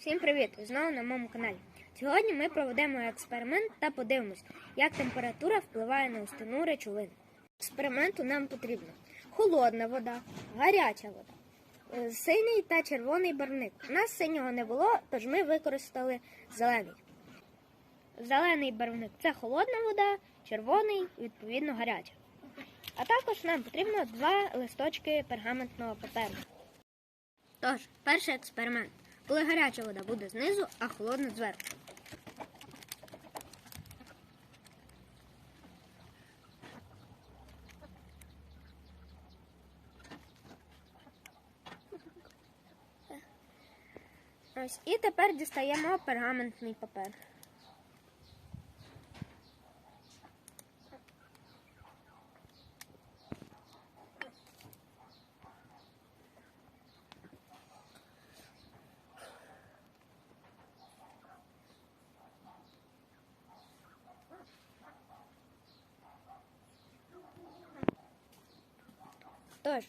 Всім привіт! Знову на моєму каналі. Сьогодні ми проведемо експеримент та подивимось, як температура впливає на густину речовин. Експерименту нам потрібно холодна вода, гаряча вода, е, синій та червоний барвник. У нас синього не було, тож ми використали зелений. Зелений барвник це холодна вода, червоний, відповідно, гаряча. А також нам потрібно два листочки пергаментного паперу. Тож, перший експеримент. Коли гаряча вода буде знизу, а холодна зверху. Ось, і тепер дістаємо пергаментний папер. Тож,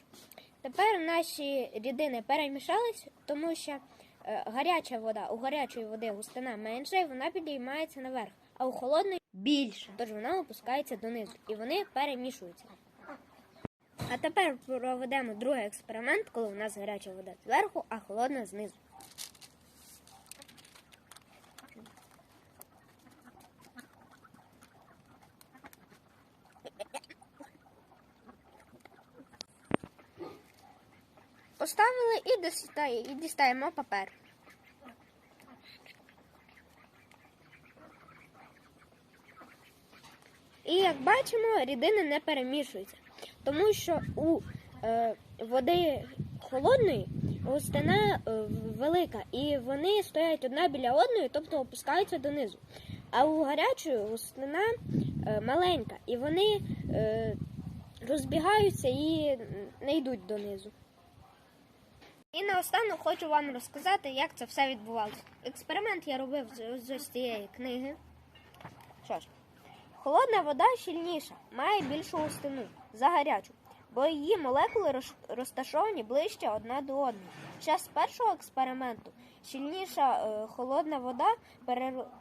тепер наші рідини перемішались, тому що е, гаряча вода, у гарячої води густина менша, і вона підіймається наверх, а у холодної більше, тож вона опускається донизу, і вони перемішуються. А тепер проведемо другий експеримент, коли у нас гаряча вода зверху, а холодна знизу. Поставили і дістає, і дістаємо папер. І як бачимо, рідини не перемішуються, тому що у е, води холодної густина е, велика, і вони стоять одна біля одної, тобто опускаються донизу. А у гарячої густина е, маленька, і вони е, розбігаються і не йдуть донизу. І наостанок хочу вам розказати, як це все відбувалося. Експеримент я робив з, з ось цієї книги. Що ж, холодна вода щільніша, має більшу густину за гарячу, бо її молекули роз- розташовані ближче одна до одної. Під час першого експерименту щільніша е, холодна вода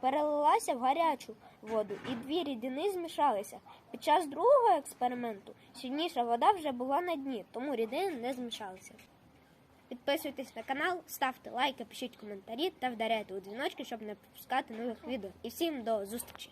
перелилася в гарячу воду, і дві рідини змішалися. Під час другого експерименту щільніша вода вже була на дні, тому рідини не змішалися. Підписуйтесь на канал, ставте лайки, пишіть коментарі та вдаряйте у дзвіночки, щоб не пропускати нових відео. І всім до зустрічі!